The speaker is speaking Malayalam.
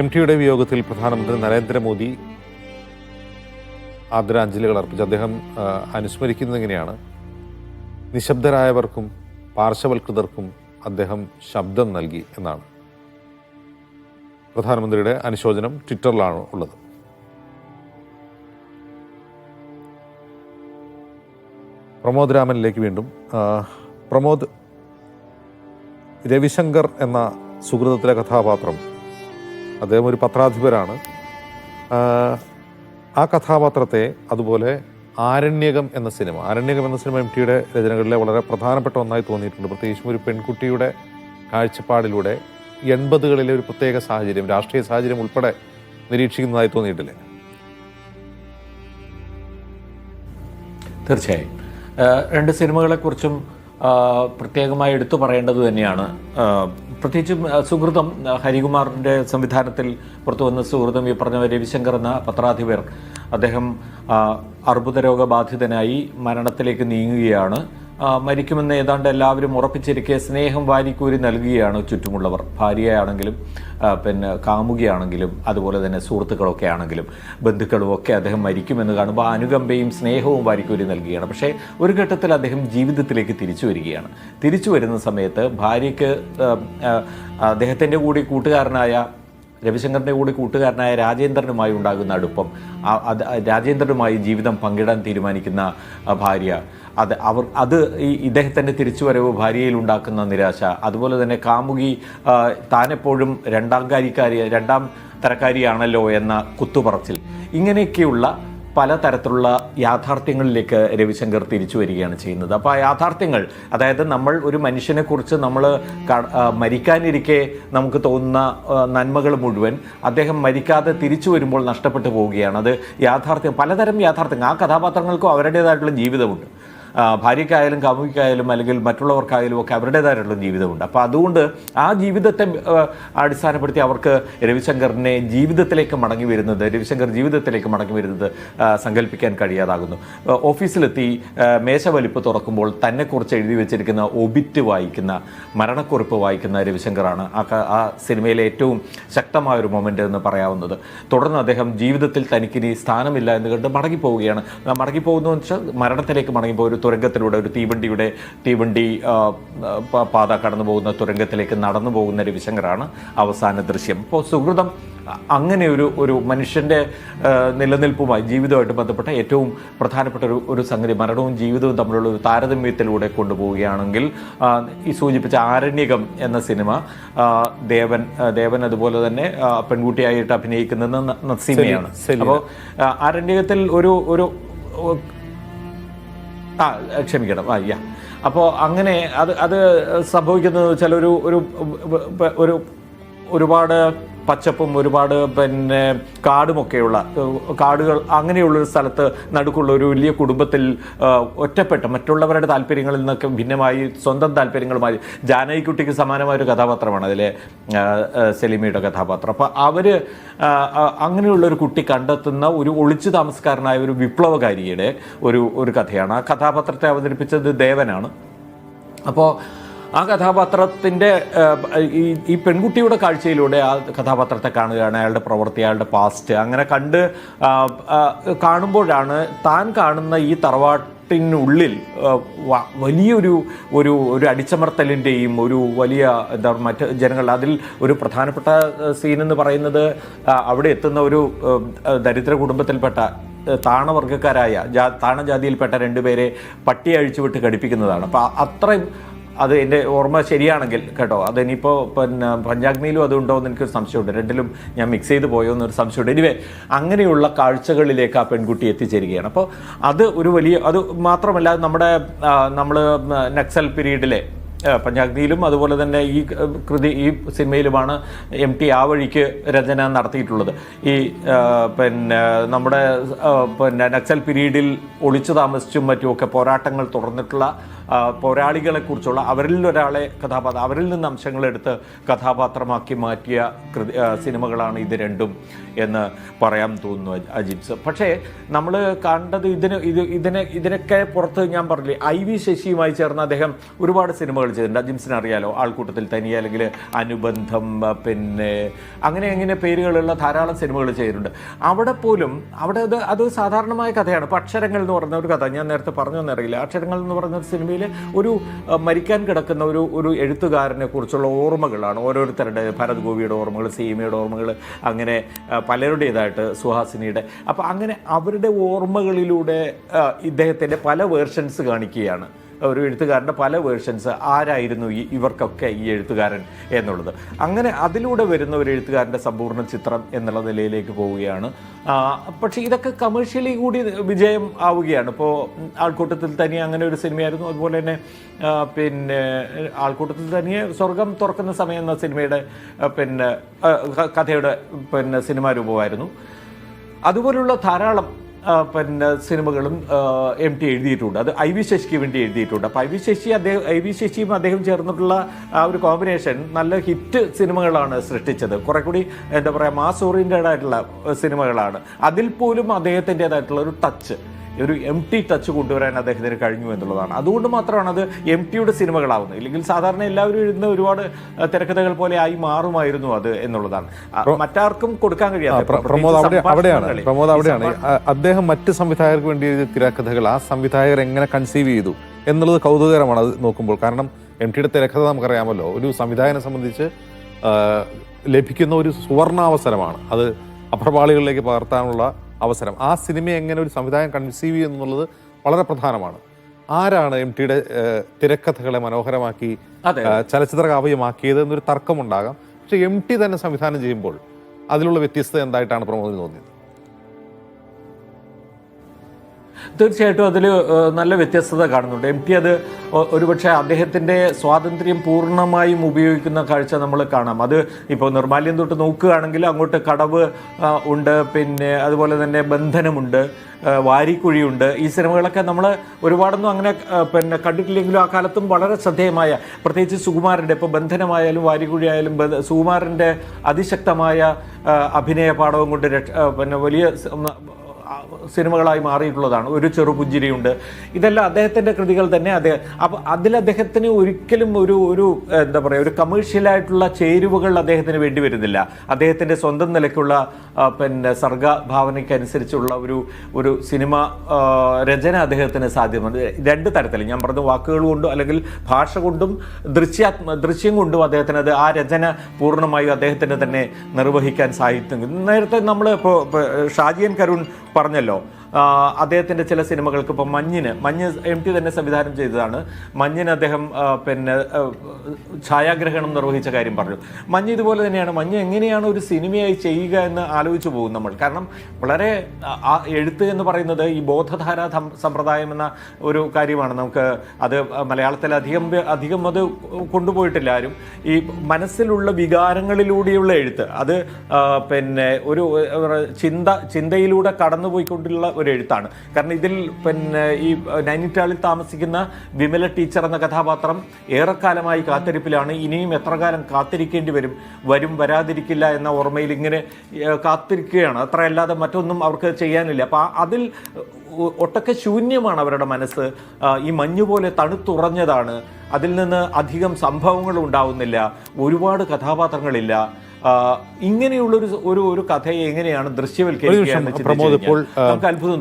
എം ടിയുടെ വിയോഗത്തിൽ പ്രധാനമന്ത്രി നരേന്ദ്രമോദി ആദരാഞ്ജലികൾ അർപ്പിച്ച്. അദ്ദേഹം അനുസ്മരിക്കുന്നത് എങ്ങനെയാണ്? നിശബ്ദരായവർക്കും പാർശ്വവൽകൃതർക്കും അദ്ദേഹം ശബ്ദം നൽകി എന്നാണ്. പ്രധാനമന്ത്രിയുടെ അനുശോചനം ട്വിറ്ററിലാണ് ഉള്ളത്. പ്രമോദ് രാമനിലേക്ക് വീണ്ടും പ്രമോദ് രവിശങ്കർ എന്ന സുഹൃതത്തിലെ കഥാപാത്രം അദ്ദേഹം ഒരു പത്രാധിപരാണ്. ആ, കഥാപാത്രത്തെ അതുപോലെ ആരണ്യകം എന്ന സിനിമ ആരണ്യകം എന്ന സിനിമ എം ടിയുടെ രചനകളിലെ വളരെ പ്രധാനപ്പെട്ട ഒന്നായി തോന്നിയിട്ടുണ്ട്. പ്രത്യേകിച്ചും ഒരു പെൺകുട്ടിയുടെ കാഴ്ചപ്പാടിലൂടെ എൺപതുകളിലെ ഒരു പ്രത്യേക സാഹചര്യം രാഷ്ട്രീയ സാഹചര്യം ഉൾപ്പെടെ നിരീക്ഷിക്കുന്നതായി തോന്നിയിട്ടില്ലേ? തീർച്ചയായും. രണ്ട് സിനിമകളെക്കുറിച്ചും പ്രത്യേകമായി എടുത്തു പറയേണ്ടത് തന്നെയാണ്. പ്രത്യേകിച്ചും സുഹൃതം ഹരികുമാറിന്റെ സംവിധാനത്തിൽ പുറത്തു വന്ന സുഹൃതം ഈ പറഞ്ഞ രവിശങ്കർ എന്ന പത്രാധിപർ അദ്ദേഹം അർബുദരോഗബാധിതനായി അർബുദ രോഗബാധിതനായി മരണത്തിലേക്ക് നീങ്ങുകയാണ്. മരിക്കുമെന്ന് ഏതാണ്ട് എല്ലാവരും ഉറപ്പിച്ചിരിക്കെ സ്നേഹം വാരിക്കൂരി നൽകുകയാണ് ചുറ്റുമുള്ളവർ. ഭാര്യയാണെങ്കിലും പിന്നെ കാമുകിയാണെങ്കിലും അതുപോലെ തന്നെ സുഹൃത്തുക്കളൊക്കെ ആണെങ്കിലും ബന്ധുക്കളും ഒക്കെ അദ്ദേഹം മരിക്കുമെന്ന് കാണുമ്പോൾ അനുകമ്പയും സ്നേഹവും വാരിക്കൂരി നൽകുകയാണ് പക്ഷേ ഒരു ഘട്ടത്തിൽ അദ്ദേഹം ജീവിതത്തിലേക്ക് തിരിച്ചു വരികയാണ്. തിരിച്ചു വരുന്ന സമയത്ത് ഭാര്യയ്ക്ക് അദ്ദേഹത്തിന്റെ കൂടി കൂട്ടുകാരനായ രവിശങ്കറിന്റെ കൂടി കൂട്ടുകാരനായ രാജേന്ദ്രനുമായി ഉണ്ടാകുന്ന അടുപ്പം രാജേന്ദ്രനുമായി ജീവിതം പങ്കിടാൻ തീരുമാനിക്കുന്ന ഭാര്യ അത് അവർ അത് ഈ ഇദ്ദേഹത്തിന്റെ തിരിച്ചുവരവ് ഭാര്യയിൽ ഉണ്ടാക്കുന്ന നിരാശ. അതുപോലെ തന്നെ കാമുകി താനെപ്പോഴും രണ്ടാം കാര്യക്കാരി രണ്ടാം തരക്കാരിയാണല്ലോ എന്ന കുത്തുപറച്ചിൽ. ഇങ്ങനെയൊക്കെയുള്ള പലതരത്തിലുള്ള യാഥാർത്ഥ്യങ്ങളിലേക്ക് രവിശങ്കർ തിരിച്ചു വരികയാണ് ചെയ്യുന്നത്. അപ്പോൾ ആ യാഥാർത്ഥ്യങ്ങൾ അതായത് നമ്മൾ ഒരു മനുഷ്യനെക്കുറിച്ച് നമ്മൾ മരിക്കാനിരിക്കെ നമുക്ക് തോന്നുന്ന നന്മകൾ മുഴുവൻ അദ്ദേഹം മരിക്കാതെ തിരിച്ചു വരുമ്പോൾ നഷ്ടപ്പെട്ടു പോവുകയാണ്. അത് യാഥാർത്ഥ്യം പലതരം യാഥാർത്ഥ്യങ്ങൾ ആ കഥാപാത്രങ്ങൾക്കും അവരുടേതായിട്ടുള്ള ജീവിതമുണ്ട്. ഭാര്യയ്ക്കായാലും കാമുകിക്കായാലും അല്ലെങ്കിൽ മറ്റുള്ളവർക്കായാലും ഒക്കെ അവരുടേതായിട്ടുള്ള ജീവിതമുണ്ട്. അപ്പോൾ അതുകൊണ്ട് ആ ജീവിതത്തെ അടിസ്ഥാനപ്പെടുത്തി അവർക്ക് രവിശങ്കറിനെ ജീവിതത്തിലേക്ക് മടങ്ങി വരുന്നത് രവിശങ്കർ ജീവിതത്തിലേക്ക് മടങ്ങി വരുന്നത് സങ്കല്പിക്കാൻ കഴിയാതാകുന്നു. ഓഫീസിലെത്തി മേശ മേശവലിപ്പ് തുറക്കുമ്പോൾ തന്നെക്കുറിച്ച് എഴുതി വെച്ചിരിക്കുന്ന ഒബിറ്റ് വായിക്കുന്ന മരണക്കുറിപ്പ് വായിക്കുന്ന രവിശങ്കറാണ് ആ ആ സിനിമയിലെ ഏറ്റവും ശക്തമായ ഒരു മൊമെന്റ് എന്ന് പറയാവുന്നത്. തുടർന്ന് അദ്ദേഹം ജീവിതത്തിൽ തനിക്കിനി സ്ഥാനമില്ല എന്ന് കണ്ട് മടങ്ങിപ്പോവുകയാണ്. മടങ്ങിപ്പോകുന്നു വെച്ചാൽ മരണത്തിലേക്ക് മടങ്ങിപ്പോ ഒരു തുരങ്കത്തിലൂടെ ഒരു തീവണ്ടിയുടെ തീവണ്ടി പാത കടന്നു പോകുന്ന തുരങ്കത്തിലേക്ക് നടന്നു പോകുന്ന രവിശങ്കറാണ് അവസാന ദൃശ്യം. അപ്പോൾ സുഹൃതം അങ്ങനെ ഒരു ഒരു മനുഷ്യന്റെ നിലനിൽപ്പുമായി ജീവിതവുമായിട്ട് ബന്ധപ്പെട്ട ഏറ്റവും പ്രധാനപ്പെട്ട ഒരു ഒരു സംഗതി മരണവും ജീവിതവും തമ്മിലുള്ള ഒരു താരതമ്യത്തിലൂടെ കൊണ്ടുപോവുകയാണെങ്കിൽ ഈ സൂചിപ്പിച്ച ആരണ്യകം എന്ന സിനിമ ദേവൻ ദേവൻ അതുപോലെ തന്നെ പെൺകുട്ടിയായിട്ട് അഭിനയിക്കുന്നത് നസീമയാണ് അപ്പോൾ ആരണ്യകത്തിൽ ഒരു ഒരു ആ ക്ഷമിക്കണം. ആ യാ. അപ്പോൾ അങ്ങനെ അത് അത് സംഭവിക്കുന്നത് വെച്ചാൽ ഒരു ഒരു ഒരു ഒരുപാട് പച്ചപ്പും ഒരുപാട് പിന്നെ കാടുമൊക്കെയുള്ള കാടുകൾ അങ്ങനെയുള്ളൊരു സ്ഥലത്ത് നടുക്കുള്ള ഒരു വലിയ കുടുംബത്തിൽ ഒറ്റപ്പെട്ട് മറ്റുള്ളവരുടെ താല്പര്യങ്ങളിൽ നിന്നൊക്കെ ഭിന്നമായി സ്വന്തം താല്പര്യങ്ങളുമായി ജാനകിക്കുട്ടിക്ക് സമാനമായ ഒരു കഥാപാത്രമാണ് അതിലെ സെലിമയുടെ കഥാപാത്രം. അപ്പോൾ അവർ അങ്ങനെയുള്ള ഒരു കുട്ടി കണ്ടെത്തുന്ന ഒരു ഒളിച്ചു താമസക്കാരനായ ഒരു വിപ്ലവകാരിയുടെ ഒരു ഒരു കഥയാണ്. ആ കഥാപാത്രത്തെ അവതരിപ്പിച്ചത് ദേവനാണ്. അപ്പോൾ ആ കഥാപാത്രത്തിന്റെ ഈ പെൺകുട്ടിയുടെ കാഴ്ചയിലൂടെ ആ കഥാപാത്രത്തെ കാണുകയാണ് അയാളുടെ പ്രവൃത്തി അയാളുടെ പാസ്റ്റ് അങ്ങനെ കണ്ട് കാണുമ്പോഴാണ് താൻ കാണുന്ന ഈ തറവാട്ടിനുള്ളിൽ ആ, വലിയൊരു ഒരു ഒരു അടിച്ചമർത്തലിന്റെയും ഒരു വലിയ എന്താ മറ്റ് ജനങ്ങൾ അതിൽ ഒരു പ്രധാനപ്പെട്ട സീൻ എന്ന് പറയുന്നത് അവിടെ എത്തുന്ന ഒരു ദരിദ്ര കുടുംബത്തിൽപ്പെട്ട താണവർഗക്കാരായ ജാ താണജാതിയിൽപ്പെട്ട രണ്ടുപേരെ പട്ടി അഴിച്ചുവിട്ട് കടിപ്പിക്കുന്നതാണ് അപ്പോൾ അത്രയും അത് എന്റെ ഓർമ്മ ശരിയാണെങ്കിൽ കേട്ടോ. അതിനിപ്പോൾ പിന്നെ പഞ്ചാഗ്നിയിലും അതുണ്ടോ എന്ന് എനിക്കൊരു സംശയമുണ്ട്. രണ്ടിലും ഞാൻ മിക്സ് ചെയ്ത് പോയോ എന്നൊരു സംശയമുണ്ട്. എനിവേ അങ്ങനെയുള്ള കാഴ്ചകളിലേക്ക് ആ പെൺകുട്ടി എത്തിച്ചേരുകയാണ്. അപ്പോൾ അത് ഒരു വലിയ അത് മാത്രമല്ല നമ്മുടെ നമ്മൾ നക്സൽ പീരീഡിലെ പഞ്ചാഗ്നിയിലും അതുപോലെ തന്നെ ഈ കൃതി ഈ സിനിമയിലുമാണ് എം ടി ആ വഴിക്ക് രചന നടത്തിയിട്ടുള്ളത്. ഈ പിന്നെ നമ്മുടെ പിന്നെ നക്സൽ പീരീഡിൽ ഒളിച്ചു താമസിച്ചും മറ്റുമൊക്കെ പോരാട്ടങ്ങൾ തുടർന്നിട്ടുള്ള പോരാളികളെക്കുറിച്ചുള്ള അവരിൽ ഒരാളെ കഥാപാത്രം അവരിൽ നിന്ന് അംശങ്ങളെടുത്ത് കഥാപാത്രമാക്കി മാറ്റിയ കൃതി സിനിമകളാണ് ഇത് രണ്ടും എന്ന് പറയാൻ തോന്നുന്നു അജ്- അജിബ്സ് പക്ഷേ നമ്മൾ കണ്ടത് ഇതിന് ഇത് ഇതിനെ ഇതിനൊക്കെ പുറത്ത് ഞാൻ പറഞ്ഞില്ലേ ഐ വി ശശിയുമായി ചേർന്ന് അദ്ദേഹം ഒരുപാട് സിനിമകൾ ചെയ്തിട്ടുണ്ട്. ജിംസിനെ അറിയാലോ ആൾക്കൂട്ടത്തിൽ തനിയെ അല്ലെങ്കിൽ അനുബന്ധം പിന്നെ അങ്ങനെ അങ്ങനെ പേരുകളുള്ള ധാരാളം സിനിമകൾ ചെയ്തിട്ടുണ്ട്. അവിടെ പോലും അവിടെ അത് അത് സാധാരണമായ കഥയാണ്. ഇപ്പോൾ അക്ഷരങ്ങൾ എന്ന് പറഞ്ഞ ഒരു കഥ ഞാൻ നേരത്തെ പറഞ്ഞു എന്നറിയില്ല അക്ഷരങ്ങൾ എന്ന് പറഞ്ഞ ഒരു സിനിമയിൽ ഒരു മരിക്കാൻ കിടക്കുന്ന ഒരു ഒരു എഴുത്തുകാരനെ കുറിച്ചുള്ള ഓർമ്മകളാണ്. ഓരോരുത്തരുടെ ഭരത് ഗോപിയുടെ ഓർമ്മകൾ സീമയുടെ ഓർമ്മകൾ അങ്ങനെ പലരുടേതായിട്ട് സുഹാസിനിയുടെ. അപ്പോൾ അങ്ങനെ അവരുടെ ഓർമ്മകളിലൂടെ ഇദ്ദേഹത്തിന്റെ പല വേർഷൻസ് കാണിക്കുകയാണ്. ഒരു എഴുത്തുകാരന്റെ പല വേർഷൻസ് ആരായിരുന്നു ഈ ഇവർക്കൊക്കെ ഈ എഴുത്തുകാരൻ എന്നുള്ളത്. അങ്ങനെ അതിലൂടെ വരുന്ന ഒരു എഴുത്തുകാരന്റെ സമ്പൂർണ ചിത്രം എന്നുള്ള നിലയിലേക്ക് പോവുകയാണ്. പക്ഷേ ഇതൊക്കെ കമേഴ്ഷ്യലി കൂടി വിജയം ആവുകയാണ്. ഇപ്പോൾ ആൾക്കൂട്ടത്തിൽ തനിയെ അങ്ങനെ ഒരു സിനിമയായിരുന്നു. അതുപോലെ തന്നെ പിന്നെ ആൾക്കൂട്ടത്തിൽ തനിയെ സ്വർഗം തുറക്കുന്ന സമയം എന്ന സിനിമയുടെ പിന്നെ കഥയുടെ പിന്നെ സിനിമാ രൂപമായിരുന്നു. അതുപോലുള്ള ധാരാളം പിന്നെ സിനിമകളും എം ടി എഴുതിയിട്ടുണ്ട്. അത് ഐ വി ശശിക്ക് വേണ്ടി എഴുതിയിട്ടുണ്ട്. അപ്പോൾ ഐ വി ശശി അദ്ദേഹം ഐ വി ശശിയും അദ്ദേഹം ചേർന്നിട്ടുള്ള ആ ഒരു കോമ്പിനേഷൻ നല്ല ഹിറ്റ് സിനിമകളാണ് സൃഷ്ടിച്ചത്. കുറെ കൂടി എന്താ പറയുക മാസ് ഓറിയന്റഡ് ആയിട്ടുള്ള സിനിമകളാണ്. അതിൽ പോലും അദ്ദേഹത്തിന്റെതായിട്ടുള്ള ഒരു ടച്ച് ഒരു എം ടി ടച്ച് കൊണ്ടുവരാൻ അദ്ദേഹത്തിന് കഴിഞ്ഞു എന്നുള്ളതാണ്. അതുകൊണ്ട് മാത്രമാണ് അത് എം ടിയുടെ സിനിമകളാവുന്നത്. ഇല്ലെങ്കിൽ സാധാരണ എല്ലാവരും എഴുതുന്ന ഒരുപാട് തിരക്കഥകൾ പോലെ ആയി മാറുമായിരുന്നു അത് എന്നുള്ളതാണ്. മറ്റാർക്കും കൊടുക്കാൻ കഴിയാത്ത പ്ര- പ്രമോദ് അവിടെ അവിടെയാണ്. പ്രമോദ് അവിടെയാണ് അദ്ദേഹം മറ്റ് സംവിധായകർക്ക് വേണ്ടി എഴുതിയ തിരക്കഥകൾ ആ സംവിധായകർ എങ്ങനെ കൺസീവ് ചെയ്തു എന്നുള്ളത് കൗതുകകരമാണ് അത് നോക്കുമ്പോൾ. കാരണം എം ടിയുടെ തിരക്കഥ നമുക്കറിയാമല്ലോ. ഒരു സംവിധായകനെ സംബന്ധിച്ച് ലഭിക്കുന്ന ഒരു സുവർണാവസരമാണ്. അത് അപ്രപാളികളിലേക്ക് പകർത്താനുള്ള അവസരം. ആ സിനിമ എങ്ങനെ ഒരു സംവിധായകൻ കൺസീവ് ചെയ്യുന്നു എന്നുള്ളത് വളരെ പ്രധാനമാണ്. ആരാണ് എം ടിയുടെ തിരക്കഥകളെ മനോഹരമാക്കി ചലച്ചിത്ര കാവ്യമാക്കിയത് എന്നൊരു തർക്കമുണ്ടാകാം. പക്ഷെ എം ടി തന്നെ സംവിധാനം ചെയ്യുമ്പോൾ അതിലുള്ള വ്യത്യസ്തത എന്തായിട്ടാണ് പ്രമോദിന് തോന്നിയത്? തീർച്ചയായിട്ടും അതിൽ നല്ല വ്യത്യസ്തത കാണുന്നുണ്ട്. എം ടി അത് ഒരുപക്ഷെ അദ്ദേഹത്തിന്റെ സ്വാതന്ത്ര്യം പൂർണമായും ഉപയോഗിക്കുന്ന കാഴ്ച നമ്മൾ കാണാം. അത് ഇപ്പോൾ നിർമാല്യം തൊട്ട് നോക്കുകയാണെങ്കിൽ അങ്ങോട്ട് കടവ് ഉണ്ട്. പിന്നെ അതുപോലെ തന്നെ ബന്ധനമുണ്ട്. വാരിക്കുഴിയുണ്ട്. ഈ സിനിമകളൊക്കെ നമ്മൾ ഒരുപാടൊന്നും അങ്ങനെ പിന്നെ കണ്ടിട്ടില്ലെങ്കിലും ആ കാലത്തും വളരെ ശ്രദ്ധേയമായ പ്രത്യേകിച്ച് സുകുമാരന്റെ ഇപ്പോൾ ബന്ധനമായാലും വാരിക്കുഴി ആയാലും സുകുമാരന്റെ അതിശക്തമായ അഭിനയ പാഠവും കൊണ്ട് രക്ഷ പിന്നെ വലിയ സിനിമകളായി മാറിയിട്ടുള്ളതാണ്. ഒരു ചെറുപുഞ്ചിരിയുണ്ട് ഇതെല്ലാം അദ്ദേഹത്തിന്റെ കൃതികൾ തന്നെ അദ്ദേഹം അപ്പോൾ അതിൽ അദ്ദേഹത്തിന് ഒരിക്കലും ഒരു ഒരു എന്താ പറയുക ഒരു കമേഴ്ഷ്യലായിട്ടുള്ള ചേരുവകൾ അദ്ദേഹത്തിന് വേണ്ടി വരുന്നില്ല. അദ്ദേഹത്തിന്റെ സ്വന്തം നിലയ്ക്കുള്ള പിന്നെ സർഗഭാവനയ്ക്കനുസരിച്ചുള്ള ഒരു ഒരു സിനിമ രചന അദ്ദേഹത്തിന് സാധ്യമാണ്. രണ്ട് തരത്തിൽ ഞാൻ പറഞ്ഞ വാക്കുകൾ കൊണ്ടും അല്ലെങ്കിൽ ഭാഷ കൊണ്ടും ദൃശ്യാത്മ ദൃശ്യം കൊണ്ടും അദ്ദേഹത്തിന് അത് ആ രചന പൂർണമായും അദ്ദേഹത്തിന് തന്നെ നിർവഹിക്കാൻ സാധിക്കും. നേരത്തെ നമ്മൾ ഇപ്പോൾ ഷാജിയൻ കരുൺ പറഞ്ഞല്ലോ. അദ്ദേഹത്തിന്റെ ചില സിനിമകൾക്ക് ഇപ്പോൾ മഞ്ഞിന് മഞ്ഞ് എം ടി തന്നെ സംവിധാനം ചെയ്തതാണ്. മഞ്ഞിന് അദ്ദേഹം പിന്നെ ഛായാഗ്രഹണം നിർവഹിച്ച കാര്യം പറഞ്ഞു. മഞ്ഞ് ഇതുപോലെ തന്നെയാണ്. മഞ്ഞ് എങ്ങനെയാണ് ഒരു സിനിമയായി ചെയ്യുക എന്ന് ആലോചിച്ചു പോകും നമ്മൾ. കാരണം വളരെ ആ- എഴുത്ത് എന്ന് പറയുന്നത് ഈ ബോധധാര സമ്പ്രദായം എന്ന ഒരു കാര്യമാണ്. നമുക്ക് അത് മലയാളത്തിൽ അധികം അധികം അത് കൊണ്ടുപോയിട്ടില്ല ആരും. ഈ മനസ്സിലുള്ള വികാരങ്ങളിലൂടെയുള്ള എഴുത്ത്. അത് പിന്നെ ഒരു ചിന്ത ചിന്തയിലൂടെ കടന്നുപോയിക്കൊണ്ടുള്ള ഒരു എഴുത്താണ്. കാരണം ഇതിൽ പിന്നെ ഈ നൈനിറ്റാളിൽ താമസിക്കുന്ന വിമല ടീച്ചർ എന്ന കഥാപാത്രം ഏറെക്കാലമായി കാത്തിരിപ്പിലാണ്. ഇനിയും എത്ര കാലം കാത്തിരിക്കേണ്ടി വരും വരും വരാതിരിക്കില്ല എന്ന ഓർമ്മയിൽ ഇങ്ങനെ കാത്തിരിക്കുകയാണ്. അത്രയല്ലാതെ മറ്റൊന്നും അവർക്ക് ചെയ്യാനില്ല. അപ്പോൾ അതിൽ ഒട്ടൊക്കെ ശൂന്യമാണ് അവരുടെ മനസ്സ്. ഈ മഞ്ഞ് പോലെ തണുത്തുറഞ്ഞതാണ്. അതിൽ നിന്ന് അധികം സംഭവങ്ങൾ ഉണ്ടാവുന്നില്ല. ഒരുപാട് കഥാപാത്രങ്ങളില്ല. ആ, ഇങ്ങനെയുള്ളൊരു ഒരു ഒരു കഥയെ എങ്ങനെയാണ് ദൃശ്യവൽക്കരിക്കുക പ്രമോദ് ഇപ്പോൾ, നമുക്ക് അത്ഭുതം.